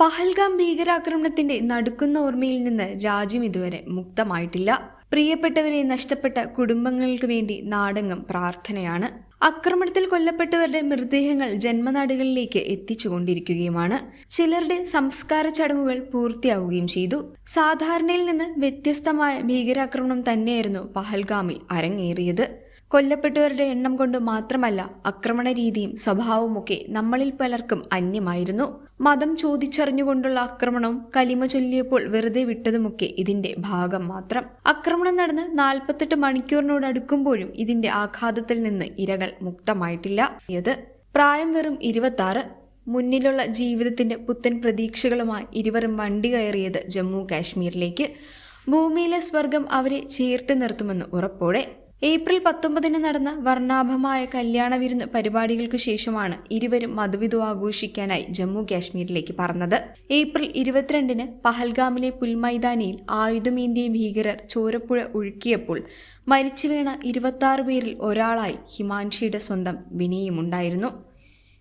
പഹൽഗാം ഭീകരാക്രമണത്തിന്റെ നടുക്കുന്ന ഓർമ്മയിൽ നിന്ന് രാജ്യം ഇതുവരെ മുക്തമായിട്ടില്ല. പ്രിയപ്പെട്ടവരെ നഷ്ടപ്പെട്ട കുടുംബങ്ങൾക്ക് വേണ്ടി നാടെങ്ങും പ്രാർത്ഥനയാണ്. ആക്രമണത്തിൽ കൊല്ലപ്പെട്ടവരുടെ മൃതദേഹങ്ങൾ ജന്മനാടുകളിലേക്ക് എത്തിച്ചുകൊണ്ടിരിക്കുകയുമാണ്. ചിലരുടെ സംസ്കാര ചടങ്ങുകൾ പൂർത്തിയാവുകയും ചെയ്തു. സാധാരണയിൽ നിന്ന് വ്യത്യസ്തമായ ഭീകരാക്രമണം തന്നെയായിരുന്നു പഹൽഗാമിൽ അരങ്ങേറിയത്. കൊല്ലപ്പെട്ടവരുടെ എണ്ണം കൊണ്ട് മാത്രമല്ല ആക്രമണ രീതിയും സ്വഭാവവുമൊക്കെ നമ്മളിൽ പലർക്കും അന്യമായിരുന്നു. മതം ചോദിച്ചറിഞ്ഞുകൊണ്ടുള്ള ആക്രമണവും കലിമ ചൊല്ലിയപ്പോൾ വെറുതെ വിട്ടതുമൊക്കെ ഇതിന്റെ ഭാഗം മാത്രം. ആക്രമണം നടന്ന് നാൽപ്പത്തെട്ട് മണിക്കൂറിനോട് അടുക്കുമ്പോഴും ഇതിന്റെ ആഘാതത്തിൽ നിന്ന് ഇരകൾ മുക്തമായിട്ടില്ല. ഇത് പ്രായം വെറും ഇരുപത്തി മുന്നിലുള്ള ജീവിതത്തിന്റെ പുത്തൻ പ്രതീക്ഷകളുമായി ഇരുവരും വണ്ടി കയറിയത് ജമ്മു കാശ്മീരിലേക്ക്. ഭൂമിയിലെ സ്വർഗം അവരെ ചേർത്ത് നിർത്തുമെന്ന് ഉറപ്പോടെ ഏപ്രിൽ പത്തൊമ്പതിന് നടന്ന വർണാഭമായ കല്യാണ വിരുന്ന് പരിപാടികൾക്ക് ശേഷമാണ് ഇരുവരും മധുവിധു ആഘോഷിക്കാനായി ജമ്മു കാശ്മീരിലേക്ക് പറന്നത്. ഏപ്രിൽ ഇരുപത്തിരണ്ടിന് പഹൽഗാമിലെ പുൽമൈതാനിയിൽ ആയുധമേന്തിയ ഭീകരർ ചോരപ്പുഴ ഒഴുക്കിയപ്പോൾ മരിച്ചു വീണ ഇരുപത്തി പേരിൽ ഒരാളായി ഹിമാൻഷിയുടെ സ്വന്തം വിനയുമുണ്ടായിരുന്നു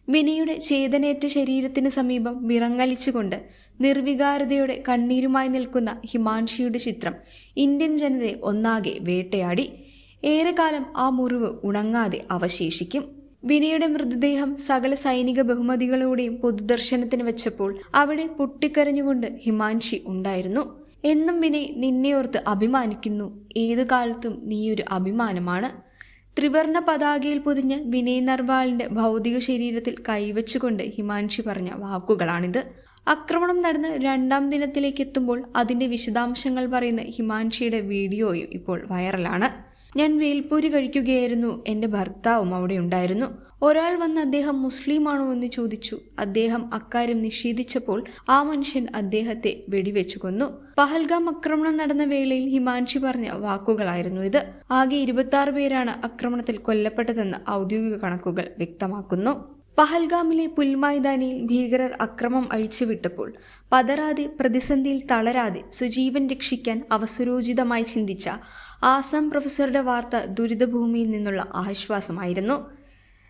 വിനയുടെ ചേതനേറ്റ ശരീരത്തിന് സമീപം വിറങ്ങലിച്ചുകൊണ്ട് നിർവികാരതയോടെ കണ്ണീരുമായി നിൽക്കുന്ന ഹിമാൻഷിയുടെ ചിത്രം ഇന്ത്യൻ ജനതയെ ഒന്നാകെ വേട്ടയാടി. ഏറെക്കാലം ആ മുറിവ് ഉണങ്ങാതെ അവശേഷിക്കും. വിനയുടെ മൃതദേഹം സകല സൈനിക ബഹുമതികളോടെയും പൊതുദർശനത്തിന് വെച്ചപ്പോൾ അവിടെ പൊട്ടിക്കരഞ്ഞുകൊണ്ട് ഹിമാൻഷി ഉണ്ടായിരുന്നു. എന്നും വിനയ് നിന്നെയോർത്ത് അഭിമാനിക്കുന്നു. ഏതു കാലത്തും നീയൊരു അഭിമാനമാണ്. ത്രിവർണ പതാകയിൽ പൊതിഞ്ഞ വിനയ് നർവാളിന്റെ ഭൗതിക ശരീരത്തിൽ കൈവച്ചുകൊണ്ട് ഹിമാൻഷി പറഞ്ഞ വാക്കുകളാണിത്. ആക്രമണം നടന്ന് രണ്ടാം ദിനത്തിലേക്ക് എത്തുമ്പോൾ അതിന്റെ വിശദാംശങ്ങൾ പറയുന്ന ഹിമാൻഷിയുടെ വീഡിയോയും ഇപ്പോൾ വൈറലാണ്. ഞാൻ വേൽപ്പൂരി കഴിക്കുകയായിരുന്നു. എന്റെ ഭർത്താവും അവിടെ ഉണ്ടായിരുന്നു. ഒരാൾ വന്ന് അദ്ദേഹം മുസ്ലിമാണോ എന്ന് ചോദിച്ചു. അദ്ദേഹം അക്കാര്യം നിഷേധിച്ചപ്പോൾ ആ മനുഷ്യൻ അദ്ദേഹത്തെ വെടിവെച്ചു കൊന്നു. പഹൽഗാം ആക്രമണം നടന്ന വേളയിൽ ഹിമാൻഷി പറഞ്ഞ വാക്കുകളായിരുന്നു ഇത്. ആകെ ഇരുപത്തി പേരാണ് ആക്രമണത്തിൽ കൊല്ലപ്പെട്ടതെന്ന് ഔദ്യോഗിക കണക്കുകൾ വ്യക്തമാക്കുന്നു. പഹൽഗാമിലെ പുൽമൈതാനിയിൽ ഭീകരർ അക്രമം അഴിച്ചുവിട്ടപ്പോൾ പതറാതെ പ്രതിസന്ധിയിൽ തളരാതെ സുജീവൻ രക്ഷിക്കാൻ അവസരോചിതമായി ചിന്തിച്ച ആസാം പ്രൊഫസറുടെ വാർത്ത ദുരിതഭൂമിയിൽ നിന്നുള്ള ആശ്വാസമായിരുന്നു.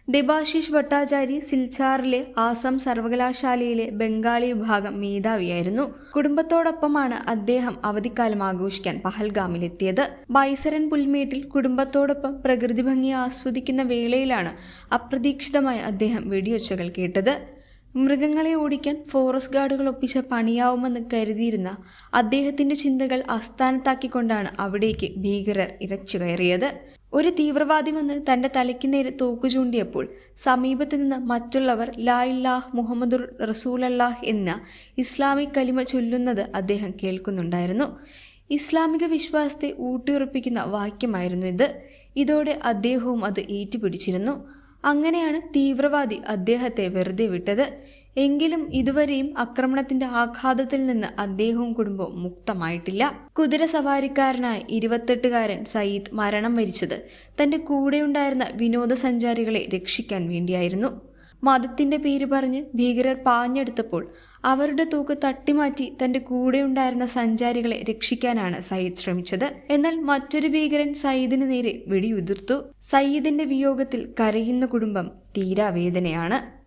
ദേബാശിഷ് ഭട്ടാചാരി സിൽച്ചാറിലെ ആസാം സർവകലാശാലയിലെ ബംഗാളി വിഭാഗം മേധാവിയായിരുന്നു. കുടുംബത്തോടൊപ്പമാണ് അദ്ദേഹം അവധിക്കാലം ആഘോഷിക്കാൻ പഹൽഗാമിലെത്തിയത്. ബൈസരൻ പുൽമേട്ടിൽ കുടുംബത്തോടൊപ്പം പ്രകൃതി ഭംഗി ആസ്വദിക്കുന്ന വേളയിലാണ് അപ്രതീക്ഷിതമായി അദ്ദേഹം വെടിയൊച്ചകൾ കേട്ടത്. മൃഗങ്ങളെ ഓടിക്കാൻ ഫോറസ്റ്റ് ഗാർഡുകൾ ഒപ്പിച്ച പണിയാവുമെന്ന് കരുതിയിരുന്ന അദ്ദേഹത്തിന്റെ ചിന്തകൾ അസ്ഥാനത്താക്കിക്കൊണ്ടാണ് അവിടേക്ക് ഭീകരർ ഇരച്ചു കയറിയത്. ഒരു തീവ്രവാദി വന്ന് തന്റെ തലയ്ക്ക് നേരെ തോക്കു ചൂണ്ടിയപ്പോൾ സമീപത്ത് നിന്ന് മറ്റുള്ളവർ ലാ ഇല്ലാഹ് മുഹമ്മദുർ റസൂലല്ലാഹ് എന്ന ഇസ്ലാമിക് കലിമ ചൊല്ലുന്നത് അദ്ദേഹം കേൾക്കുന്നുണ്ടായിരുന്നു. ഇസ്ലാമിക വിശ്വാസത്തെ ഊട്ടിയുറപ്പിക്കുന്ന വാക്യമായിരുന്നു ഇത്. ഇതോടെ അദ്ദേഹവും അത് ഏറ്റുപിടിച്ചിരുന്നു. അങ്ങനെയാണ് തീവ്രവാദി അദ്ദേഹത്തെ വെറുതെ വിട്ടത്. എങ്കിലും ഇതുവരെയും ആക്രമണത്തിന്റെ ആഘാതത്തിൽ നിന്ന് അദ്ദേഹവും കുടുംബവും മുക്തമായിട്ടില്ല. കുതിര സവാരിക്കാരനായ ഇരുപത്തെട്ടുകാരൻ സയ്യിദ് മരണം വരിച്ചത് തന്റെ കൂടെയുണ്ടായിരുന്ന വിനോദസഞ്ചാരികളെ രക്ഷിക്കാൻ വേണ്ടിയായിരുന്നു. മതത്തിന്റെ പേര് പറഞ്ഞ് ഭീകരർ പാഞ്ഞെടുത്തപ്പോൾ അവരുടെ തൂക്ക് തട്ടിമാറ്റി തന്റെ കൂടെ ഉണ്ടായിരുന്ന സഞ്ചാരികളെ രക്ഷിക്കാനാണ് സയ്യിദ് ശ്രമിച്ചത്. എന്നാൽ മറ്റൊരു ഭീകരൻ സയ്യിദിന് നേരെ വെടിയുതിർത്തു. സയ്യിദിന്റെ വിയോഗത്തിൽ കരയുന്ന കുടുംബം തീരാവേദനയാണ്.